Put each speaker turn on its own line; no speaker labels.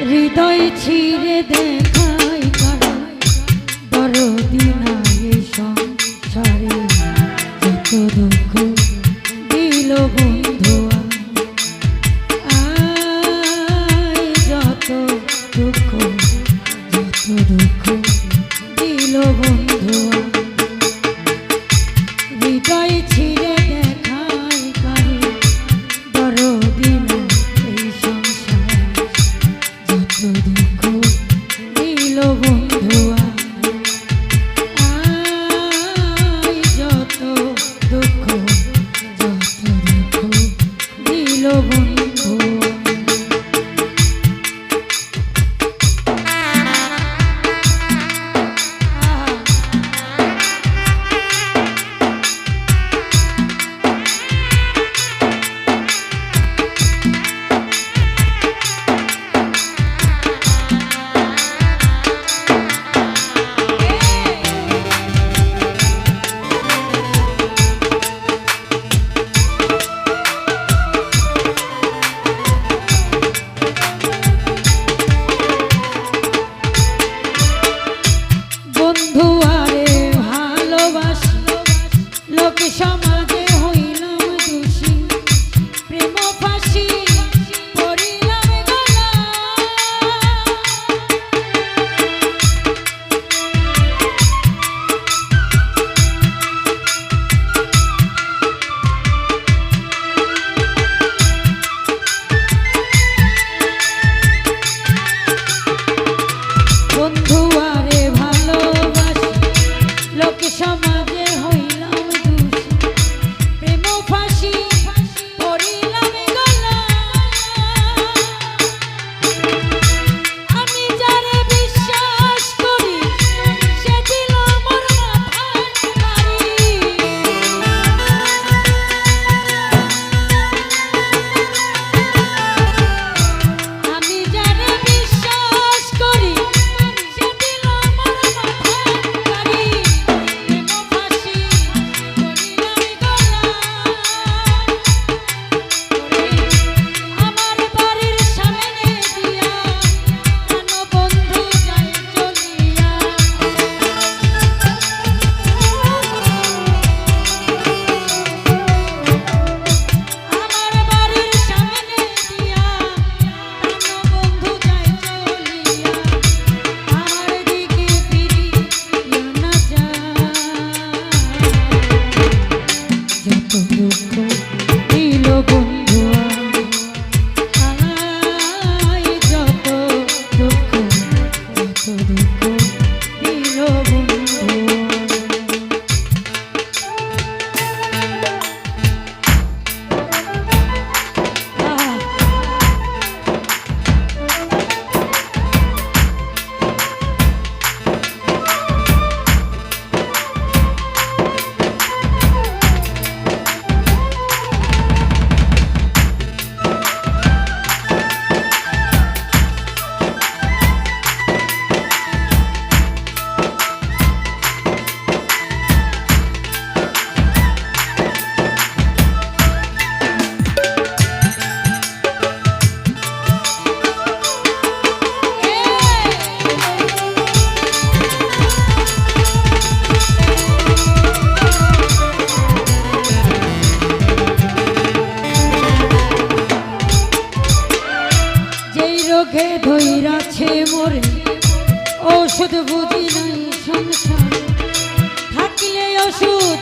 হৃদয় ছিঁড়ে দেখাই বড় দিনা Dios. চোখে ধৈরাছে মরে। ঔষধ বুঝি নাই সংসার। থাকলে ওষুধ